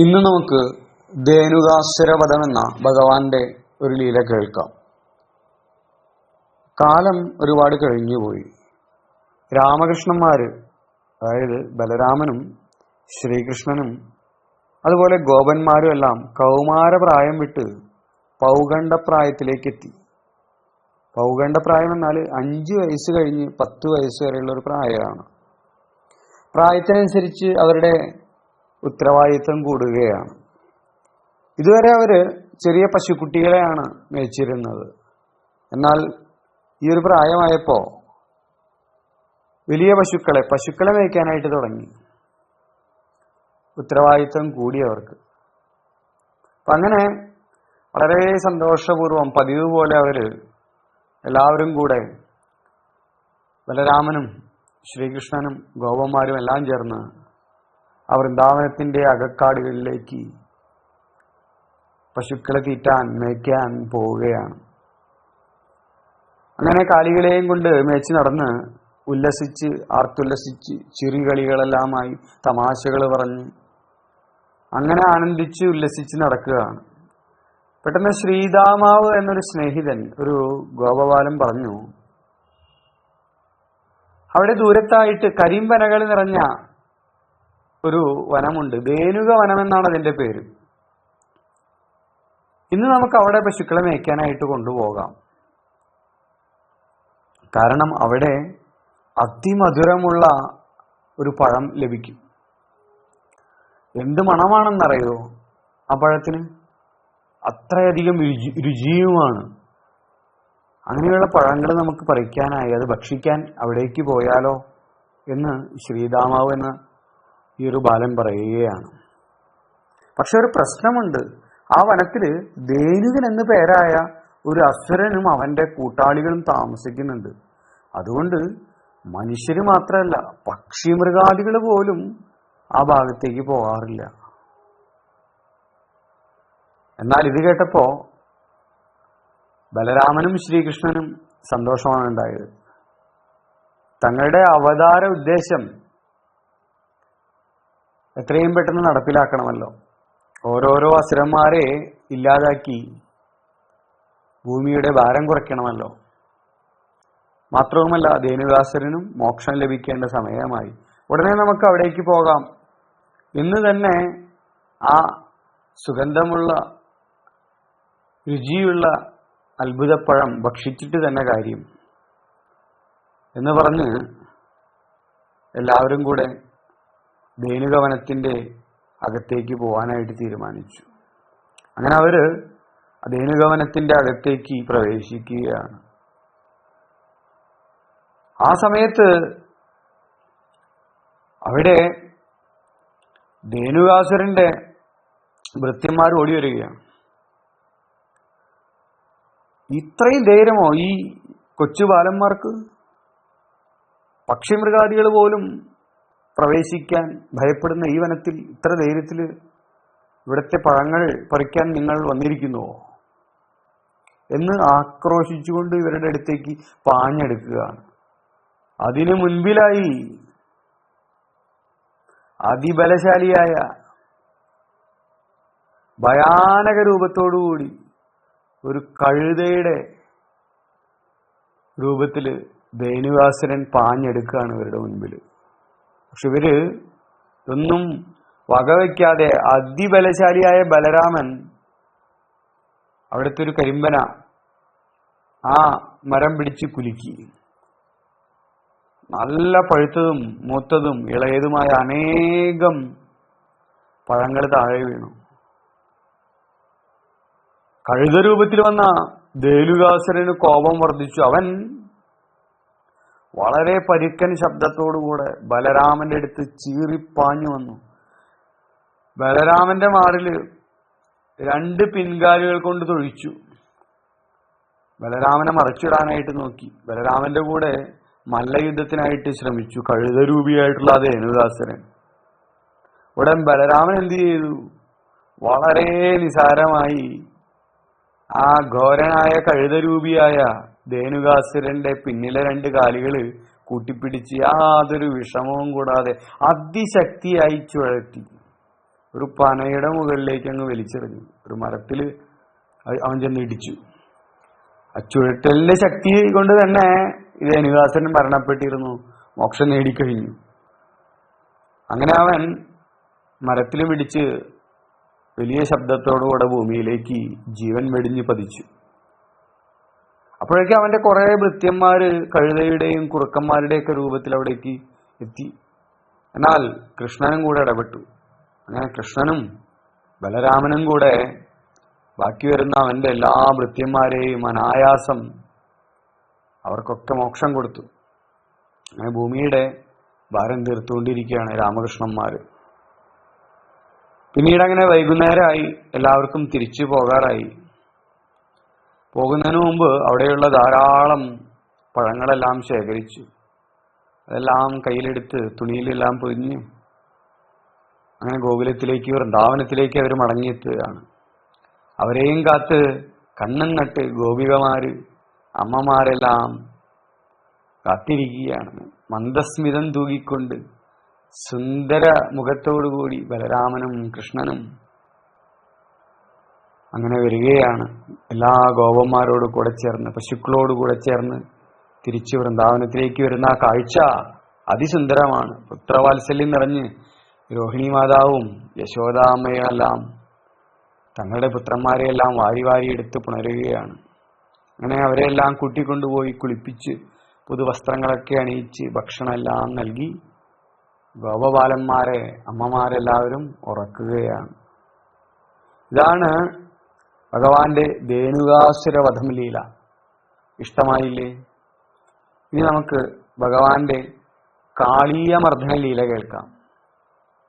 ഇന്ന് നമുക്ക് ധേനുകാസുരവധം എന്ന ഭഗവാന്റെ ഒരു ലീല കേൾക്കാം. കാലം ഒരുപാട് കഴിഞ്ഞുപോയി രാമകൃഷ്ണന്മാര് അതായത് ബലരാമനും ശ്രീകൃഷ്ണനും അതുപോലെ ഗോപന്മാരും എല്ലാം കൗമാരപ്രായം വിട്ട് പൗഗണ്ഡപ്രായത്തിലേക്ക് എത്തി പൗഗണ്ഡപ്രായം എന്നാൽ അഞ്ച് വയസ്സ് കഴിഞ്ഞ് പത്ത് വയസ്സ് വരെയുള്ള ഒരു പ്രായമാണ്. പ്രായത്തിനനുസരിച്ച് അവരുടെ ഉത്തരവാദിത്വം കൂടുകയാണ്. ഇതുവരെ അവർ ചെറിയ പശുക്കുട്ടികളെയാണ് മേച്ചിരുന്നത് എന്നാൽ ഈ ഒരു പ്രായമായപ്പോൾ വലിയ പശുക്കളെ പശുക്കളെ മേയ്ക്കാനായിട്ട് തുടങ്ങി. ഉത്തരവാദിത്വം കൂടി അവർക്ക് അപ്പൊ അങ്ങനെ വളരെ സന്തോഷപൂർവം പതിവ് പോലെ അവർ എല്ലാവരും കൂടെ ബലരാമനും ശ്രീകൃഷ്ണനും ഗോപന്മാരും എല്ലാം ചേർന്ന് ആ വൃന്ദാവനത്തിന്റെ അകക്കാടുകളിലേക്ക് പശുക്കളെ തീറ്റാൻ മേയ്ക്കാൻ പോവുകയാണ്. അങ്ങനെ കാലികളെയും കൊണ്ട് മേച്ച് നടന്ന് ഉല്ലസിച്ച് ആർത്തുല്ലസിച്ച് ചിറികളികളെല്ലാമായി തമാശകൾ പറഞ്ഞ് അങ്ങനെ ആനന്ദിച്ച് ഉല്ലസിച്ച് നടക്കുകയാണ്. പെട്ടെന്ന് ശ്രീദാമാവ് എന്നൊരു സ്നേഹിതൻ ഒരു ഗോപബാലൻ പറഞ്ഞു അവിടെ ദൂരത്തായിട്ട് കരിമ്പനകൾ നിറഞ്ഞ ഒരു വനമുണ്ട്. ദേനുക വനം എന്നാണ് അതിന്റെ പേര്. ഇന്ന് നമുക്ക് അവിടെ പശുക്കളെ മേയ്ക്കാനായിട്ട് കൊണ്ടുപോകാം. കാരണം അവിടെ അതിമധുരമുള്ള ഒരു പഴം ലഭിക്കും. എന്ത് മണമാണെന്നറിയോ? ആ പഴത്തിന് അത്രയധികം രുചി രുചിയുമാണ്. അങ്ങനെയുള്ള പഴങ്ങൾ നമുക്ക് പറിക്കാനായി അത് ഭക്ഷിക്കാൻ അവിടേക്ക് പോയാലോ എന്ന് ശ്രീദാമാവ് എന്ന ഈ ഒരു ബാലൻ പറയുകയാണ്. പക്ഷെ ഒരു പ്രശ്നമുണ്ട്. ആ വനത്തിൽ ധേനുകൻ എന്ന് പേരായ ഒരു അസുരനും അവന്റെ കൂട്ടാളികളും താമസിക്കുന്നുണ്ട്. അതുകൊണ്ട് മനുഷ്യര് മാത്രമല്ല പക്ഷി മൃഗാദികൾ പോലും ആ ഭാഗത്തേക്ക് പോകാറില്ല. എന്നാൽ ഇത് കേട്ടപ്പോ ബലരാമനും ശ്രീകൃഷ്ണനും സന്തോഷമാണ് ഉണ്ടായത്. തങ്ങളുടെ അവതാര ഉദ്ദേശം എത്രയും പെട്ടെന്ന് നടപ്പിലാക്കണമല്ലോ. ഓരോരോ അസുരന്മാരെ ഇല്ലാതാക്കി ഭൂമിയുടെ ഭാരം കുറയ്ക്കണമല്ലോ. മാത്രവുമല്ല ധേനുദാസരനും മോക്ഷം ലഭിക്കേണ്ട സമയമായി. ഉടനെ നമുക്ക് അവിടേക്ക് പോകാം. ഇന്ന് തന്നെ ആ സുഗന്ധമുള്ള രുചിയുള്ള അത്ഭുതപ്പഴം ഭക്ഷിച്ചിട്ട് തന്നെ കാര്യം. എന്ന് പറഞ്ഞ് എല്ലാവരും കൂടെ ധേനുകവനത്തിന്റെ അകത്തേക്ക് പോകാനായിട്ട് തീരുമാനിച്ചു. അങ്ങനെ അവർ ധേനുകവനത്തിന്റെ അകത്തേക്ക് പ്രവേശിക്കുകയാണ്. ആ സമയത്ത് അവിടെ ധേനുകാസുരന്റെ ഭൃത്യന്മാർ ഓടി വരികയാണ് ഇത്രയും ധൈര്യമോ ഈ കൊച്ചു ബാലന്മാർക്ക്? പക്ഷിമൃഗാദികൾ പോലും പ്രവേശിക്കാൻ ഭയപ്പെടുന്ന ഈ വനത്തിൽ ഇത്ര ധൈര്യത്തിൽ ഇവിടുത്തെ പഴങ്ങൾ പറിക്കാൻ നിങ്ങൾ വന്നിരിക്കുന്നുവോ എന്ന് ആക്രോശിച്ചുകൊണ്ട് ഇവരുടെ അടുത്തേക്ക് പാഞ്ഞെടുക്കുകയാണ് അതിനു മുൻപിലായി അതിബലശാലിയായ ഭയാനക രൂപത്തോടുകൂടി ഒരു കഴുതയുടെ രൂപത്തിൽ ധേനുവാസുരൻ പാഞ്ഞെടുക്കുകയാണ് ഇവരുടെ മുൻപിൽ. പക്ഷെ ഇവർ ഇതൊന്നും വകവയ്ക്കാതെ അതിബലശാലിയായ ബലരാമൻ അവിടുത്തെ ഒരു കരിമ്പന ആ മരം പിടിച്ച് കുലുക്കി. നല്ല പഴുത്തതും മൂത്തതും ഇളയതുമായ അനേകം പഴങ്ങൾ താഴെ വീണു. കഴുത രൂപത്തിൽ വന്ന ദേലുകാസുരന് കോപം വർദ്ധിച്ചു. അവൻ വളരെ പരുക്കൻ ശബ്ദത്തോടുകൂടെ ബലരാമന്റെ അടുത്ത് ചീറിപ്പാഞ്ഞു വന്നു. ബലരാമന്റെ മാറിൽ രണ്ട് പിൻകാലുകൾ കൊണ്ട് തൊഴിച്ചു. ബലരാമനെ മറച്ചിടാനായിട്ട് നോക്കി. ബലരാമന്റെ കൂടെ മല്ലയുദ്ധത്തിനായിട്ട് ശ്രമിച്ചു. കഴുതരൂപിയായിട്ടുള്ള ആ ധേനുദാസരൻ ഉടൻ ബലരാമൻ എന്ത് ചെയ്തു? വളരെ നിസാരമായി ആ ഘോരനായ കഴുതരൂപിയായ ധേനുകാസുരന്റെ പിന്നിലെ രണ്ട് കാലുകൾ കൂട്ടിപ്പിടിച്ച് യാതൊരു വിഷമവും കൂടാതെ അതിശക്തിയായി ചുഴറ്റി. ഒരു പനയുടെ മുകളിലേക്ക് അങ്ങ് വലിച്ചെറിഞ്ഞു. ഒരു മരത്തിൽ അവൻ ചെന്ന് ഇടിച്ചു. ആ ചുഴറ്റലിന്റെ ശക്തി കൊണ്ട് തന്നെ അനുദാസൻ മരണപ്പെട്ടിരുന്നു. മോക്ഷം നേടിക്കഴിഞ്ഞു. അങ്ങനെ അവൻ മരത്തിൽ പിടിച്ച് വലിയ ശബ്ദത്തോടുകൂടെ ഭൂമിയിലേക്ക് ജീവൻ വെടിഞ്ഞ് പതിച്ചു. അപ്പോഴേക്കും അവന്റെ കുറെ ഭൃത്യന്മാര് കഴുതയുടെയും കുറുക്കന്മാരുടെയൊക്കെ രൂപത്തിൽ അവിടേക്ക് എത്തി. എന്നാൽ കൃഷ്ണനും കൂടെ ഇടപെട്ടു. അങ്ങനെ കൃഷ്ണനും ബലരാമനും കൂടെ ബാക്കി വരുന്ന അവന്റെ എല്ലാ ഭൃത്യന്മാരെയും അനായാസം അവർക്കൊക്കെ മോക്ഷം കൊടുത്തു. അങ്ങനെ ഭൂമിയുടെ ഭാരം തീർത്തുകൊണ്ടിരിക്കുകയാണ് രാമകൃഷ്ണന്മാര്. പിന്നീട് അങ്ങനെ വൈകുന്നേരമായി എല്ലാവർക്കും തിരിച്ചു പോകാറായി. പോകുന്നതിന് മുമ്പ് അവിടെയുള്ള ധാരാളം പഴങ്ങളെല്ലാം ശേഖരിച്ചു. അതെല്ലാം കയ്യിലെടുത്ത് തുണിയിലെല്ലാം പൊതിഞ്ഞ് അങ്ങനെ ഗോകുലത്തിലേക്ക് വൃന്ദാവനത്തിലേക്ക് അവർ മടങ്ങിയെത്തുകയാണ്. അവരെയും കാത്ത് കണ്ണും നട്ട് ഗോപികമാര് അമ്മമാരെല്ലാം കാത്തിരിക്കുകയാണ്. മന്ദസ്മിതം തൂകിക്കൊണ്ട് സുന്ദര മുഖത്തോടുകൂടി ബലരാമനും കൃഷ്ണനും അങ്ങനെ വരികയാണ്. എല്ലാ ഗോപന്മാരോട് കൂടെ ചേർന്ന് പശുക്കളോട് കൂടെ ചേർന്ന് തിരിച്ചു വൃന്ദാവനത്തിലേക്ക് വരുന്ന ആ കാഴ്ച അതിസുന്ദരമാണ്. പുത്രവാത്സല്യം നിറഞ്ഞ് രോഹിണി മാതാവും യശോദാമ്മയെല്ലാം തങ്ങളുടെ പുത്രന്മാരെയെല്ലാം വാരി വാരി എടുത്ത് പുണരുകയാണ്. അങ്ങനെ അവരെല്ലാം കൂട്ടിക്കൊണ്ടുപോയി കുളിപ്പിച്ച് പുതുവസ്ത്രങ്ങളൊക്കെ അണിയിച്ച് ഭക്ഷണമെല്ലാം നൽകി ഗോപബാലന്മാരെ അമ്മമാരെല്ലാവരും ഉറക്കുകയാണ്. ഇതാണ് ഭഗവാന്റെ ധേനുകാസുര വധം ലീല ഇഷ്ടമായില്ലേ? ഇനി നമുക്ക് ഭഗവാന്റെ കാളീയമർദ്ദന ലീല കേൾക്കാം.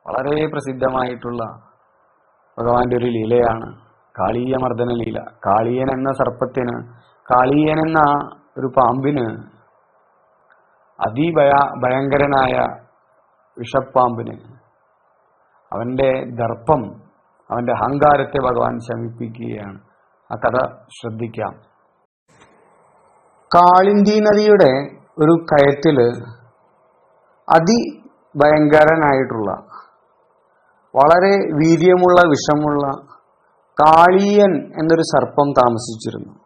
വളരെ പ്രസിദ്ധമായിട്ടുള്ള ഭഗവാന്റെ ഒരു ലീലയാണ് കാളീയമർദ്ദന ലീല. കാളിയൻ എന്ന സർപ്പത്തിന് കാളിയൻ എന്ന ഒരു പാമ്പിന് അതിഭയ ഭയങ്കരനായ വിഷപ്പാമ്പിന് അവന്റെ ദർപ്പം അവന്റെ അഹങ്കാരത്തെ ഭഗവാൻ ശമിപ്പിക്കുകയാണ്. ആ കഥ ശ്രദ്ധിക്കാം. കാളിന്തി നദിയുടെ ഒരു കയറ്റിൽ അതിഭയങ്കരനായിട്ടുള്ള വളരെ വീര്യമുള്ള വിഷമുള്ള കാളിയൻ എന്നൊരു സർപ്പം താമസിച്ചിരുന്നു.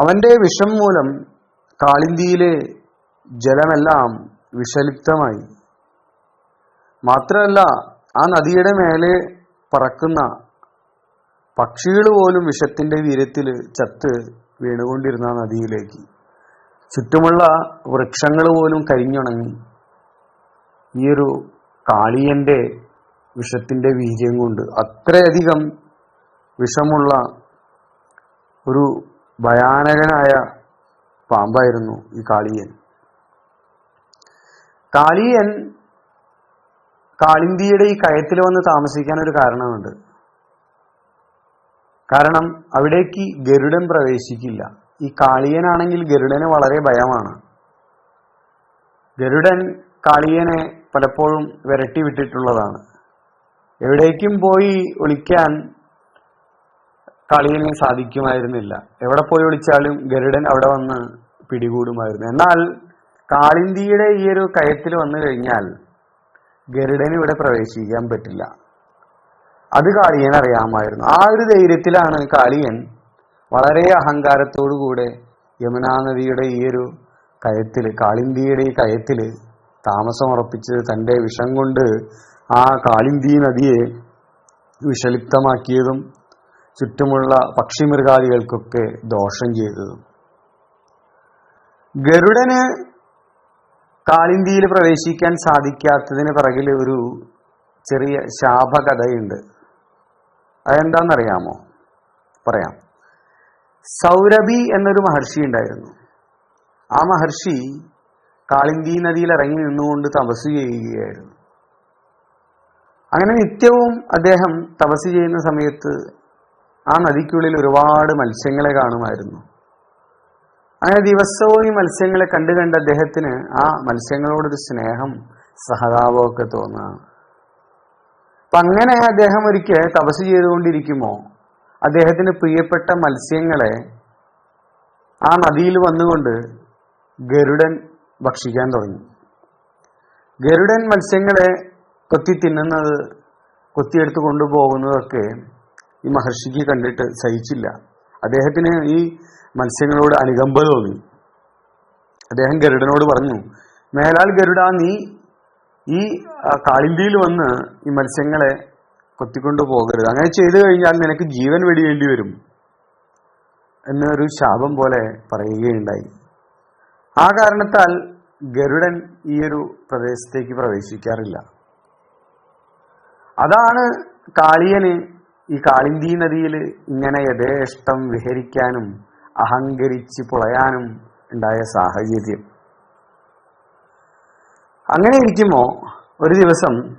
അവന്റെ വിഷം മൂലം കാളിന്തിയിലെ ജലമെല്ലാം വിഷലിപ്തമായി. മാത്രമല്ല ആ നദിയുടെ മേലെ പറക്കുന്ന പക്ഷികൾ പോലും വിഷത്തിന്റെ വീരത്തിൽ ചത്ത് വീണുകൊണ്ടിരുന്ന നദിയിലേക്ക്. ചുറ്റുമുള്ള വൃക്ഷങ്ങൾ പോലും കരിഞ്ഞുണങ്ങി. ഈ ഒരു കാളിയന്റെ വിഷത്തിന്റെ വീര്യം കൊണ്ട് അത്രയധികം വിഷമുള്ള ഒരു ഭയാനകനായ പാമ്പായിരുന്നു ഈ കാളിയൻ. കാളിയൻ കാളിന്തിയുടെ ഈ കയത്തിൽ വന്ന് താമസിക്കാൻ ഒരു കാരണമുണ്ട്. കാരണം അവിടേക്ക് ഗരുഡൻ പ്രവേശിക്കില്ല. ഈ കാളിയനാണെങ്കിൽ ഗരുഡന് വളരെ ഭയമാണ്. ഗരുഡൻ കാളിയനെ പലപ്പോഴും വിരട്ടി വിട്ടിട്ടുള്ളതാണ്. എവിടേക്കും പോയി ഒളിക്കാൻ കാളിയനെ സാധിക്കുമായിരുന്നില്ല. എവിടെ പോയി ഒളിച്ചാലും ഗരുഡൻ അവിടെ വന്ന് പിടികൂടുമായിരുന്നു. എന്നാൽ കാളിന്തിയുടെ ഈ ഒരു കയത്തിൽ വന്നു കഴിഞ്ഞാൽ ഗരുഡന് ഇവിടെ പ്രവേശിക്കാൻ പറ്റില്ല. അത് കാളിയൻ അറിയാമായിരുന്നു. ആ ഒരു ധൈര്യത്തിലാണ് കാളിയൻ വളരെ അഹങ്കാരത്തോടുകൂടെ യമുനാ നദിയുടെ ഈ ഒരു കയത്തിൽ കാളിന്തിയുടെ ഈ കയത്തിൽ താമസം ഉറപ്പിച്ച് തന്റെ വിഷം കൊണ്ട് ആ കാളിന്തി നദിയെ വിഷലിപ്തമാക്കിയതും ചുറ്റുമുള്ള പക്ഷിമൃഗാദികൾക്കൊക്കെ ദോഷം ചെയ്തതും. ഗരുഡന് കാളിന്തിയിൽ പ്രവേശിക്കാൻ സാധിക്കാത്തതിന് പിറകിൽ ഒരു ചെറിയ ശാപകഥയുണ്ട്. അതെന്താണെന്നറിയാമോ? പറയാം. സൗരഭി എന്നൊരു മഹർഷി ഉണ്ടായിരുന്നു. ആ മഹർഷി കാളിന്തി നദിയിൽ ഇറങ്ങി നിന്നുകൊണ്ട് തപസ് ചെയ്യുകയായിരുന്നു. അങ്ങനെ നിത്യവും അദ്ദേഹം തപസ് ചെയ്യുന്ന സമയത്ത് ആ നദിക്കുള്ളിൽ ഒരുപാട് മത്സ്യങ്ങളെ കാണുമായിരുന്നു. അങ്ങനെ ദിവസവും ഈ മത്സ്യങ്ങളെ കണ്ടു കണ്ട് അദ്ദേഹത്തിന് ആ മത്സ്യങ്ങളോടൊരു സ്നേഹം സഹതാപമൊക്കെ തോന്നുകയാണ് അപ്പൊ അങ്ങനെ അദ്ദേഹം ഒരിക്കൽ തപസ് ചെയ്തുകൊണ്ടിരിക്കുമോ അദ്ദേഹത്തിന് പ്രിയപ്പെട്ട മത്സ്യങ്ങളെ ആ നദിയിൽ വന്നുകൊണ്ട് ഗരുഡൻ ഭക്ഷിക്കാൻ തുടങ്ങി. ഗരുഡൻ മത്സ്യങ്ങളെ കൊത്തി തിന്നുന്നത് കൊത്തിയെടുത്ത് കൊണ്ടുപോകുന്നതൊക്കെ ഈ മഹർഷിക്ക് കണ്ടിട്ട് സഹിച്ചില്ല. അദ്ദേഹത്തിന് ഈ മത്സ്യങ്ങളോട് അനുകമ്പ തോന്നി. അദ്ദേഹം ഗരുഡനോട് പറഞ്ഞു മേലാൽ ഗരുഡ നീ ഈ കാളിന്തിയിൽ വന്ന് ഈ മത്സ്യങ്ങളെ കൊത്തിക്കൊണ്ടു പോകരുത്. അങ്ങനെ ചെയ്തു കഴിഞ്ഞാൽ നിനക്ക് ജീവൻ വെടിയേണ്ടി വരും. എന്നൊരു ശാപം പോലെ പറയുകയുണ്ടായി. ആ കാരണത്താൽ ഗരുഡൻ ഈ ഒരു പ്രദേശത്തേക്ക് പ്രവേശിക്കാറില്ല. അതാണ് കാളിയന് ഈ കാളിന്തി നദിയിൽ ഇങ്ങനെ യഥേഷ്ടം വിഹരിക്കാനും അഹങ്കരിച്ച് പുളയാനും ഉണ്ടായ സാഹചര്യം. അങ്ങനെ ഇരിക്കുമ്പോ ഒരു ദിവസം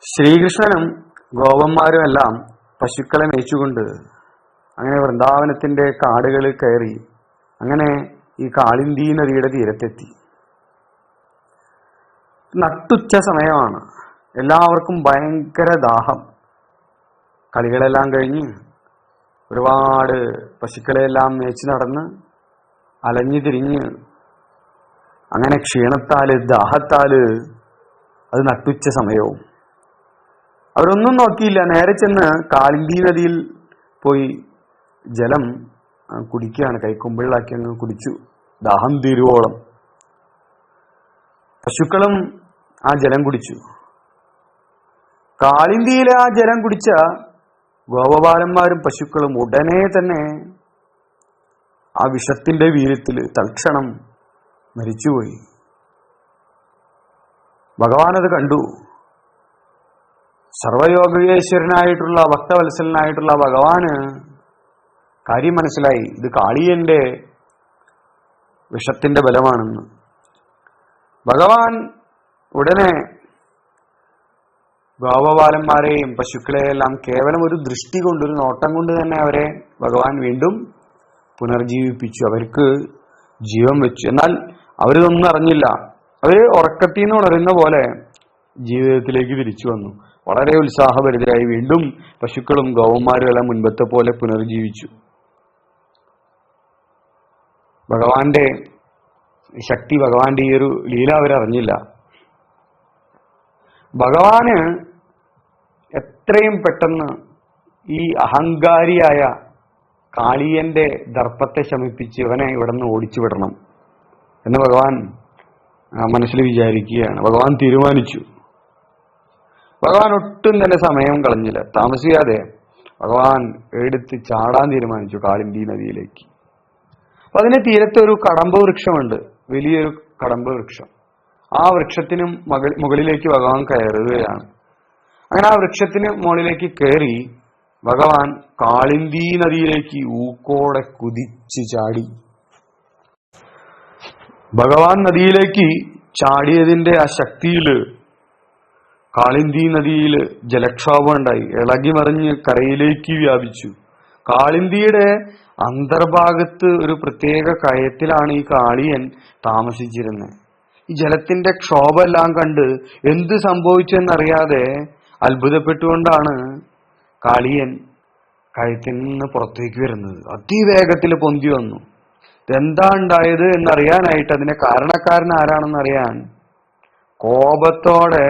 ശ്രീകൃഷ്ണനും ഗോപന്മാരുമെല്ലാം പശുക്കളെ മേച്ചുകൊണ്ട് അങ്ങനെ വൃന്ദാവനത്തിന്റെ കാടുകളിൽ കയറി അങ്ങനെ ഈ കാളിന്തി നദിയുടെ തീരത്തെത്തി. നട്ടുച്ച സമയമാണ്. എല്ലാവർക്കും ഭയങ്കര ദാഹം. കളികളെല്ലാം കഴിഞ്ഞ് ഒരുപാട് പശുക്കളെല്ലാം മേച്ച് നടന്ന് അലഞ്ഞു തിരിഞ്ഞ് അങ്ങനെ ക്ഷീണത്താൽ ദാഹത്താൽ അത് നട്ടുച്ച സമയവും. അവരൊന്നും നോക്കിയില്ല. നേരെ ചെന്ന് കാളിന്തി നദിയിൽ പോയി ജലം കുടിക്കുകയാണ്. കൈക്കൊമ്പിളിലാക്കി അങ്ങ് കുടിച്ചു. ദാഹം തീരുവോളം. പശുക്കളും ആ ജലം കുടിച്ചു. കാളിന്തിയിലെ ആ ജലം കുടിച്ച ഗോപബാലന്മാരും പശുക്കളും ഉടനെ തന്നെ ആ വിഷത്തിന്റെ വീര്യത്തിൽ തൽക്ഷണം മരിച്ചുപോയി. ഭഗവാൻ അത് കണ്ടു. സർവയോഗേശ്വരനായിട്ടുള്ള ഭക്തവത്സലനായിട്ടുള്ള ഭഗവാന് കാര്യം മനസ്സിലായി ഇത് കാളിയന്റെ വിഷത്തിന്റെ ബലമാണെന്ന്. ഭഗവാൻ ഉടനെ ഗോപബാലന്മാരെയും പശുക്കളെയെല്ലാം കേവലം ഒരു ദൃഷ്ടി കൊണ്ട് ഒരു നോട്ടം കൊണ്ട് തന്നെ അവരെ ഭഗവാൻ വീണ്ടും പുനർജീവിപ്പിച്ചു. അവർക്ക് ജീവൻ വെച്ചു. എന്നാൽ അവരിതൊന്നും അറിഞ്ഞില്ല. അവർ ഉറക്കത്തിൽ നിന്ന് ഉണരുന്ന പോലെ ജീവിതത്തിലേക്ക് തിരിച്ചു വന്നു. വളരെ ഉത്സാഹഭരിതരായി വീണ്ടും പശുക്കളും ഗോവന്മാരും എല്ലാം മുൻപത്തെ പോലെ പുനർജീവിച്ചു. ഭഗവാന്റെ ശക്തി ഭഗവാന്റെ ഈ ഒരു ലീല അവരറിഞ്ഞില്ല. ഭഗവാന് എത്രയും പെട്ടെന്ന് ഈ അഹങ്കാരിയായ കാളിയന്റെ ദർപ്പത്തെ ശമിപ്പിച്ച് ഇവനെ ഇവിടെ നിന്ന് ഓടിച്ചു വിടണം എന്ന് ഭഗവാൻ മനസ്സിൽ വിചാരിക്കുകയാണ്. ഭഗവാൻ തീരുമാനിച്ചു. ഭഗവാൻ ഒട്ടും തന്നെ സമയം കളഞ്ഞില്ല. താമസിക്കാതെ ഭഗവാൻ എടുത്ത് ചാടാൻ തീരുമാനിച്ചു കാളിന്തി നദിയിലേക്ക്. അപ്പൊ അതിന് തീരത്തെ ഒരു കടമ്പ് വൃക്ഷമുണ്ട്. വലിയൊരു കടമ്പ് വൃക്ഷം. ആ വൃക്ഷത്തിന് മുകളിലേക്ക് ഭഗവാൻ കയറുകയാണ്. അങ്ങനെ ആ വൃക്ഷത്തിന് മുകളിലേക്ക് കയറി ഭഗവാൻ കാളിന്തി നദിയിലേക്ക് ഊക്കോടെ കുതിച്ച് ചാടി. ഭഗവാൻ നദിയിലേക്ക് ചാടിയതിന്റെ ആ ശക്തിയിൽ കാളിന്തി നദിയിൽ ജലക്ഷോഭം ഉണ്ടായി. ഇളകി മറിഞ്ഞ് കരയിലേക്ക് വ്യാപിച്ചു. കാളിന്തിയുടെ അന്തർഭാഗത്ത് ഒരു പ്രത്യേക കയത്തിലാണ് ഈ കാളിയൻ താമസിച്ചിരുന്നത്. ഈ ജലത്തിന്റെ ക്ഷോഭമെല്ലാം കണ്ട് എന്ത് സംഭവിച്ചെന്നറിയാതെ അത്ഭുതപ്പെട്ടുകൊണ്ടാണ് കാളിയൻ കഴുത്തിൽ നിന്ന് പുറത്തേക്ക് വരുന്നത്. അതിവേഗത്തിൽ പൊന്തി വന്നു. ഇതെന്താ ഉണ്ടായത് എന്നറിയാനായിട്ട് അതിന്റെ കാരണക്കാരൻ ആരാണെന്ന് അറിയാൻ കോപത്തോടെ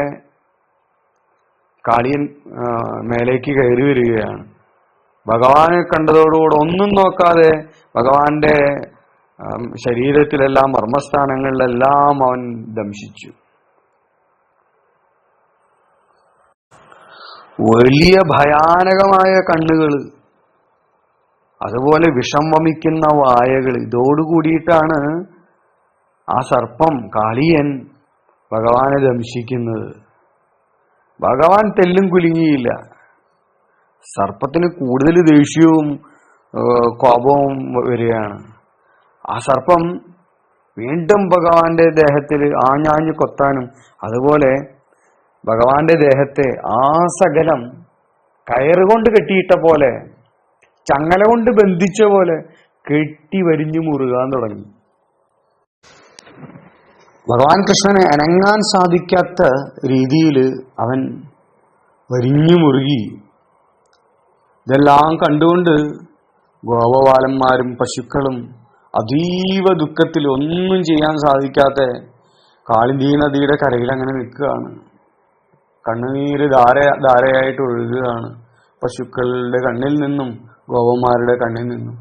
കാളിയൻ മേലേക്ക് കയറി വരികയാണ്. ഭഗവാനെ കണ്ടതോടുകൂടെ ഒന്നും നോക്കാതെ ഭഗവാന്റെ ശരീരത്തിലെല്ലാം മർമ്മസ്ഥാനങ്ങളിലെല്ലാം അവൻ ദംശിച്ചു. വലിയ ഭയാനകമായ കണ്ണുകൾ അതുപോലെ വിഷം വമിക്കുന്ന വായകൾ ഇതോടുകൂടിയിട്ടാണ് ആ സർപ്പം കാളിയൻ ഭഗവാനെ ദംശിക്കുന്നത്. ഭഗവാൻ തെല്ലും കുലുങ്ങിയില്ല. സർപ്പത്തിന് കൂടുതൽ ദേഷ്യവും കോപവും വരികയാണ്. ആ സർപ്പം വീണ്ടും ഭഗവാന്റെ ദേഹത്തിൽ ആഞ്ഞാഞ്ഞു കൊത്താനും അതുപോലെ ഭഗവാന്റെ ദേഹത്തെ ആ സകലം കയറുകൊണ്ട് കെട്ടിയിട്ട പോലെ ചങ്ങല കൊണ്ട് ബന്ധിച്ച പോലെ കെട്ടി വരിഞ്ഞു മുറുകാൻ തുടങ്ങി. ഭഗവാൻ കൃഷ്ണനെ അനങ്ങാൻ സാധിക്കാത്ത രീതിയിൽ അവൻ വരിഞ്ഞു മുറുകി. ഇതെല്ലാം കണ്ടുകൊണ്ട് ഗോപബാലന്മാരും പശുക്കളും അതീവ ദുഃഖത്തിൽ ഒന്നും ചെയ്യാൻ സാധിക്കാത്ത കാളിന്തി നദിയുടെ കരയിൽ അങ്ങനെ നിൽക്കുകയാണ്. കണ്ണുനീര് ധാര ധാരയായിട്ട് ഒഴുകുകയാണ്. പശുക്കളുടെ കണ്ണിൽ നിന്നും ഗോപന്മാരുടെ കണ്ണിൽ നിന്നും.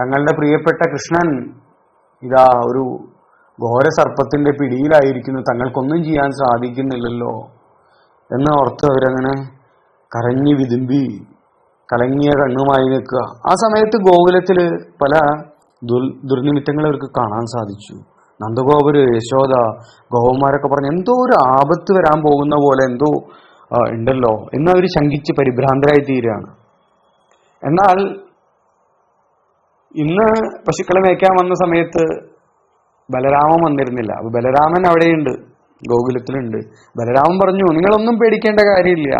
തങ്ങളുടെ പ്രിയപ്പെട്ട കൃഷ്ണൻ ഇതാ ഒരു ഘോര സർപ്പത്തിന്റെ പിടിയിലായിരിക്കുന്നു. തങ്ങൾക്കൊന്നും ചെയ്യാൻ സാധിക്കുന്നില്ലല്ലോ എന്ന് ഓർത്ത് അവരങ്ങനെ കരഞ്ഞു വിതുമ്പി കലങ്ങിയ കണ്ണുമായി നിൽക്കുക. ആ സമയത്ത് ഗോകുലത്തിൽ പല ദുർ ദുർനിമിത്തങ്ങൾ അവർക്ക് കാണാൻ സാധിച്ചു. നന്ദഗോപുര യശോദ ഗോപന്മാരൊക്കെ പറഞ്ഞു എന്തോ ഒരു ആപത്ത് വരാൻ പോകുന്ന പോലെ എന്തോ ഉണ്ടല്ലോ എന്ന് അവർ ശങ്കിച്ച് പരിഭ്രാന്തരായി തീരുകയാണ്. എന്നാൽ ഇന്ന് പശുക്കളെ മേയ്ക്കാൻ വന്ന സമയത്ത് ബലരാമൻ വന്നിരുന്നില്ല. അപ്പൊ ബലരാമൻ അവിടെയുണ്ട് ഗോകുലത്തിലുണ്ട്. ബലരാമൻ പറഞ്ഞു നിങ്ങളൊന്നും പേടിക്കേണ്ട കാര്യമില്ല.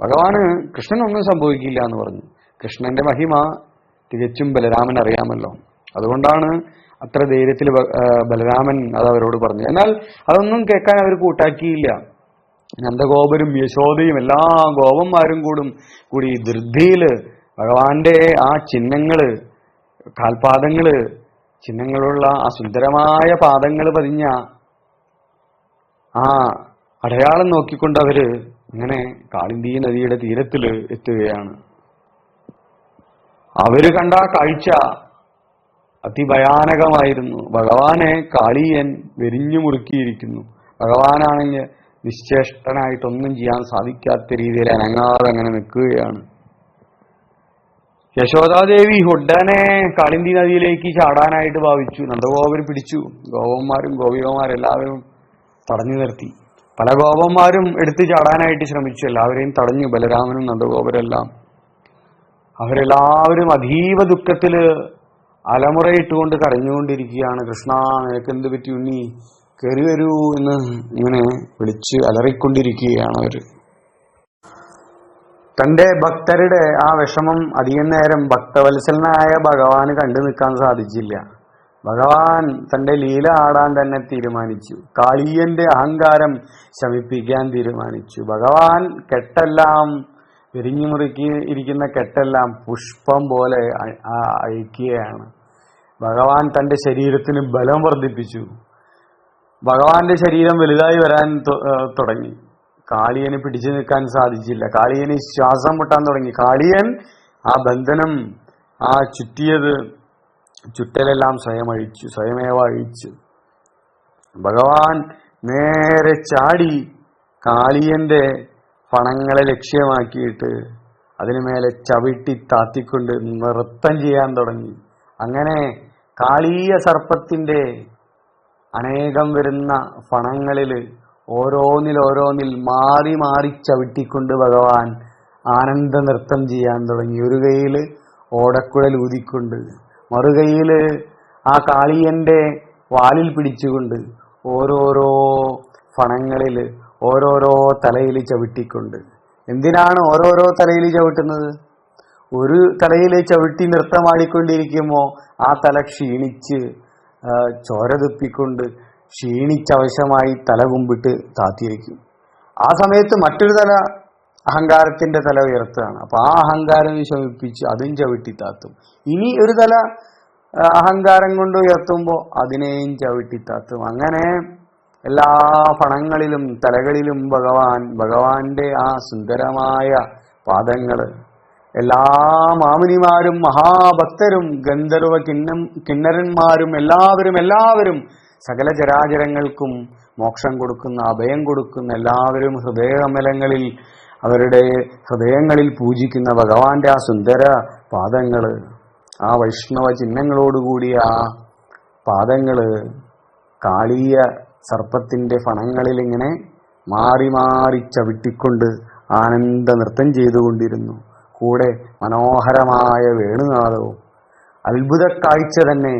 ഭഗവാന് കൃഷ്ണനൊന്നും സംഭവിക്കില്ല എന്ന് പറഞ്ഞു. കൃഷ്ണന്റെ മഹിമ തികച്ചും ബലരാമൻ അറിയാമല്ലോ. അതുകൊണ്ടാണ് അത്ര ധൈര്യത്തിൽ ബലരാമൻ അത് അവരോട് പറഞ്ഞു. എന്നാൽ അതൊന്നും കേൾക്കാൻ അവർ കൂട്ടാക്കിയില്ല. നന്ദഗോപരും യശോദയും എല്ലാ ഗോപന്മാരും കൂടും കൂടി ധൃതിയിൽ ഭഗവാന്റെ ആ ചിഹ്നങ്ങൾ കാൽപാദങ്ങൾ ചിഹ്നങ്ങളുള്ള ആ സുന്ദരമായ പാദങ്ങൾ പതിഞ്ഞ ആ അടയാളം നോക്കിക്കൊണ്ട് അവർ ഇങ്ങനെ കാളിന്തി നദിയുടെ തീരത്തിൽ എത്തുകയാണ്. അവർ കണ്ട കാഴ്ച അതിഭയാനകമായിരുന്നു. ഭഗവാനെ കാളിയൻ വെരിഞ്ഞു മുറുക്കിയിരിക്കുന്നു. ഭഗവാനാണെങ്കിൽ നിശ്ചേഷ്ടനായിട്ടൊന്നും ചെയ്യാൻ സാധിക്കാത്ത രീതിയിൽ അനങ്ങാതെ അങ്ങനെ നിൽക്കുകയാണ്. യശോദാദേവി ഉടനെ കാളിന്തി നദിയിലേക്ക് ചാടാനായിട്ട് ഭാവിച്ചു. നന്ദഗോപർ പിടിച്ചു. ഗോപന്മാരും ഗോപികമാരെല്ലാവരും തടഞ്ഞു നിർത്തി. പല ഗോപന്മാരും എടുത്തു ചാടാനായിട്ട് ശ്രമിച്ചു. എല്ലാവരെയും തടഞ്ഞു. ബലരാമനും നന്ദഗോപരെല്ലാം അവരെല്ലാവരും അതീവ ദുഃഖത്തിൽ അലമുറയിട്ടുകൊണ്ട് കരഞ്ഞുകൊണ്ടിരിക്കുകയാണ്. കൃഷ്ണ നിനക്ക് എന്ത് പറ്റി ഉണ്ണി? കയറി വരൂ എന്ന് ഇങ്ങനെ വിളിച്ച് അലറിക്കൊണ്ടിരിക്കുകയാണ് അവർ. തന്റെ ഭക്തരുടെ ആ വിഷമം അധികം നേരം ഭക്തവത്സലനായ ഭഗവാന് കണ്ടു നിൽക്കാൻ സാധിച്ചില്ല. ഭഗവാൻ തന്റെ ലീല ആടാൻ തന്നെ തീരുമാനിച്ചു. കാളിയന്റെ അഹങ്കാരം ശമിപ്പിക്കാൻ തീരുമാനിച്ചു. ഭഗവാൻ കെട്ടെല്ലാം പിരിഞ്ഞു മുറിക്ക് ഇരിക്കുന്ന കെട്ടെല്ലാം പുഷ്പം പോലെ അയക്കുകയാണ് ഭഗവാൻ തന്റെ ശരീരത്തിന് ബലം വർദ്ധിപ്പിച്ചു. ഭഗവാന്റെ ശരീരം വലുതായി വരാൻ തുടങ്ങി. കാളിയന് പിടിച്ചു നിൽക്കാൻ സാധിച്ചില്ല. കാളിയന് ശ്വാസം മുട്ടാൻ തുടങ്ങി. കാളിയൻ ആ ബന്ധനം ആ ചുറ്റിയത് ചുറ്റലെല്ലാം സ്വയം അഴിച്ചു സ്വയമേവ അഴിച്ചു. ഭഗവാൻ നേരെ ചാടി കാളിയന്റെ പണങ്ങളെ ലക്ഷ്യമാക്കിയിട്ട് അതിനു മേലെ ചവിട്ടി താത്തിക്കൊണ്ട് നൃത്തം ചെയ്യാൻ തുടങ്ങി. അങ്ങനെ കാളീയ സർപ്പത്തിന്റെ അനേകം വരുന്ന ഫണങ്ങളിൽ ഓരോന്നിൽ ഓരോന്നിൽ മാറി മാറി ചവിട്ടിക്കൊണ്ട് ഭഗവാൻ ആനന്ദ നൃത്തം ചെയ്യാൻ തുടങ്ങി. ഒരു കൈയിൽ ഓടക്കുഴൽ ഊതിക്കൊണ്ട് മറുകൈയിൽ ആ കാളിയന്റെ വാലിൽ പിടിച്ചുകൊണ്ട് ഓരോരോ ഫണങ്ങളിൽ ഓരോരോ തലയിൽ ചവിട്ടിക്കൊണ്ട്. എന്തിനാണ് ഓരോരോ തലയിൽ ചവിട്ടുന്നത്? ഒരു തലയിൽ ചവിട്ടി നൃത്തമാടിക്കൊണ്ടിരിക്കുമ്പോൾ ആ തല ക്ഷീണിച്ച് ചോരതുപ്പിക്കൊണ്ട് ചോര തുപ്പിക്കൊണ്ട് ക്ഷീണിച്ചവശമായി തല കുമ്പിട്ട് താത്തിയിരിക്കും ആ സമയത്ത് മറ്റൊരു തല അഹങ്കാരത്തിന്റെ തല ഉയർത്തുകയാണ്. അപ്പൊ ആ അഹങ്കാരം ശമിപ്പിച്ച് അതും ചവിട്ടി താത്തും. ഇനി ഒരു തല അഹങ്കാരം കൊണ്ട് ഉയർത്തുമ്പോൾ അതിനെയും ചവിട്ടി താത്തും. അങ്ങനെ എല്ലാ ഫണങ്ങളിലും തലകളിലും ഭഗവാൻ ഭഗവാന്റെ ആ സുന്ദരമായ പാദങ്ങൾ എല്ലാ മാമുനിമാരും മഹാഭക്തരും ഗന്ധർവ കിണ്ണം കിണ്ണരന്മാരും എല്ലാവരും എല്ലാവരും സകല ചരാചരങ്ങൾക്കും മോക്ഷം കൊടുക്കുന്ന അഭയം കൊടുക്കുന്ന എല്ലാവരും ഹൃദയമലങ്ങളിൽ അവരുടെ ഹൃദയങ്ങളിൽ പൂജിക്കുന്ന ഭഗവാന്റെ ആ സുന്ദര പാദങ്ങൾ ആ വൈഷ്ണവ ചിഹ്നങ്ങളോടുകൂടിയ ആ പാദങ്ങൾ കാളീയ സർപ്പത്തിന്റെ ഫണങ്ങളിൽ ഇങ്ങനെ മാറി മാറി ചവിട്ടിക്കൊണ്ട് ആനന്ദ നൃത്തം ചെയ്തുകൊണ്ടിരുന്നു. കൂടെ മനോഹരമായ വേണുനാദവും അത്ഭുത കാഴ്ച തന്നെ.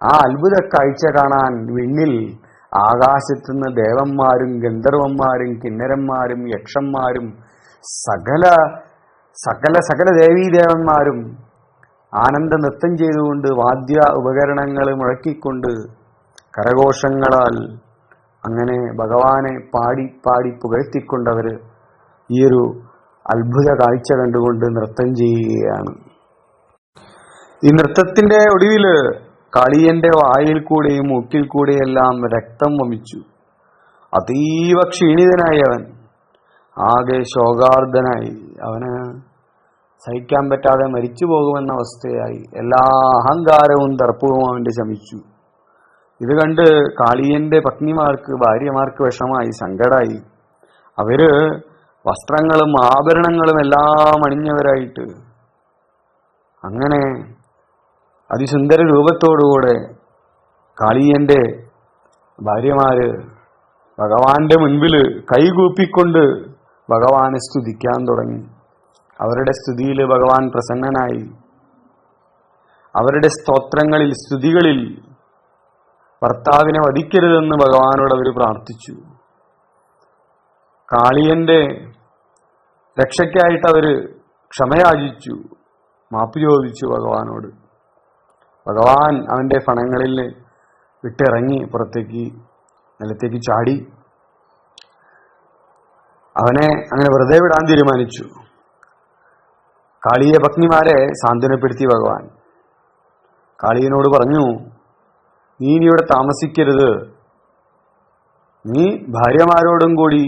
ആ അത്ഭുത കാഴ്ച കാണാൻ വിണ്ണിൽ ആകാശത്തുനിന്ന് ദേവന്മാരും ഗന്ധർവന്മാരും കിന്നരന്മാരും യക്ഷന്മാരും സകല സകല സകല ദേവീദേവന്മാരും ആനന്ദ നൃത്തം ചെയ്തുകൊണ്ട് വാദ്യ ഉപകരണങ്ങൾ മുഴക്കിക്കൊണ്ട് കരഘോഷങ്ങളാൽ അങ്ങനെ ഭഗവാനെ പാടി പാടി പുകഴ്ത്തിക്കൊണ്ടവര് ഈ ഒരു അത്ഭുത കാഴ്ച കണ്ടുകൊണ്ട് നൃത്തം ചെയ്യുകയാണ്. ഈ നൃത്തത്തിന്റെ ഒടുവിൽ കാളിയന്റെ വായിൽ കൂടെയും മൂക്കിൽ കൂടെയെല്ലാം രക്തം വമിച്ചു. അതീവ ക്ഷീണിതനായി അവൻ. ആകെ ശോകാർദ്ധനായി അവന് സഹിക്കാൻ പറ്റാതെ മരിച്ചു പോകുമെന്ന അവസ്ഥയായി. എല്ലാ അഹങ്കാരവും ദർപ്പവും അവന്റെ ശമിച്ചു. ഇത് കണ്ട് കാളിയന്റെ പത്നിമാർക്ക് ഭാര്യമാർക്ക് വിഷമായി സങ്കടായി. അവർ വസ്ത്രങ്ങളും ആഭരണങ്ങളും എല്ലാം അണിഞ്ഞവരായിട്ട് അങ്ങനെ അതിസുന്ദര രൂപത്തോടുകൂടെ കാളിയന്റെ ഭാര്യമാര് ഭഗവാന്റെ മുൻപിൽ കൈകൂപ്പിക്കൊണ്ട് ഭഗവാനെ സ്തുതിക്കാൻ തുടങ്ങി. അവരുടെ സ്തുതിയിൽ ഭഗവാൻ പ്രസന്നനായി. അവരുടെ സ്തോത്രങ്ങളിൽ സ്തുതികളിൽ ഭർത്താവിനെ വധിക്കരുതെന്ന് ഭഗവാനോട് അവർ പ്രാർത്ഥിച്ചു. കാളിയന്റെ രക്ഷയ്ക്കായിട്ട് അവർ ക്ഷമയാചിച്ചു. മാപ്പ് ചോദിച്ചു ഭഗവാനോട്. ഭഗവാൻ അവന്റെ ഫണങ്ങളിൽ വിട്ടിറങ്ങി പുറത്തേക്ക് നിലത്തേക്ക് ചാടി. അവനെ അങ്ങനെ വെറുതെ വിടാൻ തീരുമാനിച്ചു. കാളിയെ പത്നിമാരെ സാന്ത്വനപ്പെടുത്തി ഭഗവാൻ. കാളിയനോട് പറഞ്ഞു നീ ഇനി ഇവിടെ താമസിക്കരുത്. നീ ഭാര്യമാരോടും കൂടി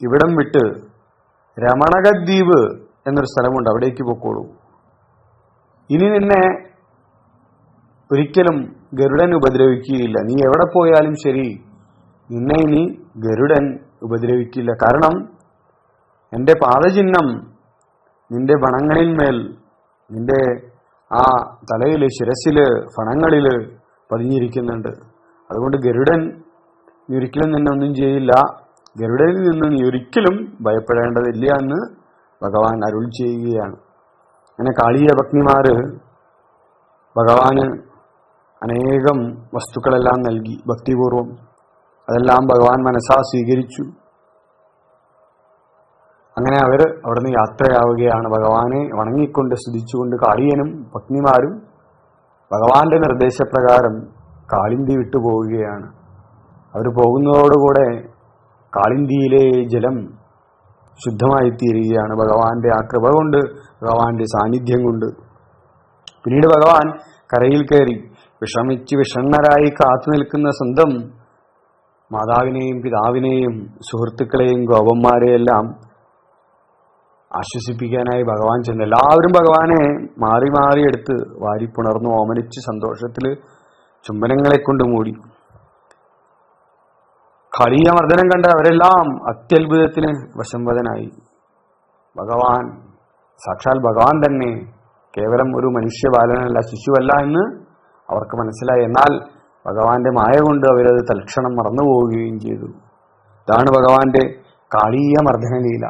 ഇവിടം വിട്ട് രമണകദ്വീപ് എന്നൊരു സ്ഥലമുണ്ട് അവിടേക്ക് പൊക്കോളൂ. ഇനി നിന്നെ ഒരിക്കലും ഗരുഡൻ ഉപദ്രവിക്കുകയില്ല. നീ എവിടെ പോയാലും ശരി നിന്നെ ഇനി ഗരുഡൻ ഉപദ്രവിക്കില്ല. കാരണം എന്റെ പാദചിഹ്നം നിന്റെ വണങ്ങളിന്മേൽ നിന്റെ ആ തലയിൽ ശിരസിൽ ഫണങ്ങളിൽ പതിഞ്ഞിരിക്കുന്നുണ്ട്. അതുകൊണ്ട് ഗരുഡൻ ഒരിക്കലും നിന്നെ ഒന്നും ചെയ്യില്ല. ഗരുഡനിൽ നിന്ന് നീ ഒരിക്കലും ഭയപ്പെടേണ്ടതില്ല എന്ന് ഭഗവാൻ അരുൾ ചെയ്യുകയാണ്. അങ്ങനെ കാളിയ ഭക്തിമാര് ഭഗവാന് അനേകം വസ്തുക്കളെല്ലാം നൽകി ഭക്തിപൂർവം. അതെല്ലാം ഭഗവാൻ മനസ്സാ സ്വീകരിച്ചു. അങ്ങനെ അവർ അവിടുന്ന് യാത്രയാവുകയാണ്. ഭഗവാനെ വണങ്ങിക്കൊണ്ട് സ്തുതിച്ചുകൊണ്ട് കാളിയനും പത്നിമാരും ഭഗവാന്റെ നിർദ്ദേശപ്രകാരം കാളിന്തി വിട്ടുപോവുകയാണ് അവർ പോകുന്നതോടുകൂടെ കാളിന്തിയിലെ ജലം ശുദ്ധമായി തീരുകയാണ് ഭഗവാന്റെ ആ കൃപ കൊണ്ട് ഭഗവാന്റെ സാന്നിധ്യം കൊണ്ട്. പിന്നീട് ഭഗവാൻ കരയിൽ കയറി വിഷമിച്ച് വിഷണ്ണരായി കാത്തു നിൽക്കുന്ന സ്വന്തം മാതാവിനെയും പിതാവിനെയും സുഹൃത്തുക്കളെയും ഗോപന്മാരെയെല്ലാം ആശ്വസിപ്പിക്കാനായി ഭഗവാൻ ചെന്ന് എല്ലാവരും ഭഗവാനെ മാറി മാറി എടുത്ത് വാരിപ്പുണർന്നു ഓമനിച്ച് സന്തോഷത്തിൽ ചുംബനങ്ങളെ കൊണ്ട് മൂടി. കളിയ മർദ്ദനം കണ്ട അവരെല്ലാം അത്യത്ഭുതത്തിന് വശംവദനായി ഭഗവാൻ സാക്ഷാൽ ഭഗവാൻ തന്നെ കേവലം ഒരു മനുഷ്യ ബാലനല്ല ശിശുവല്ല എന്ന് അവർക്ക് മനസ്സിലായി. എന്നാൽ ഭഗവാന്റെ മായ കൊണ്ട് അവരത് തൽക്ഷണം മറന്നു പോവുകയും ചെയ്തു. ഇതാണ് ഭഗവാന്റെ കാളീയ മർദ്ദന ലീല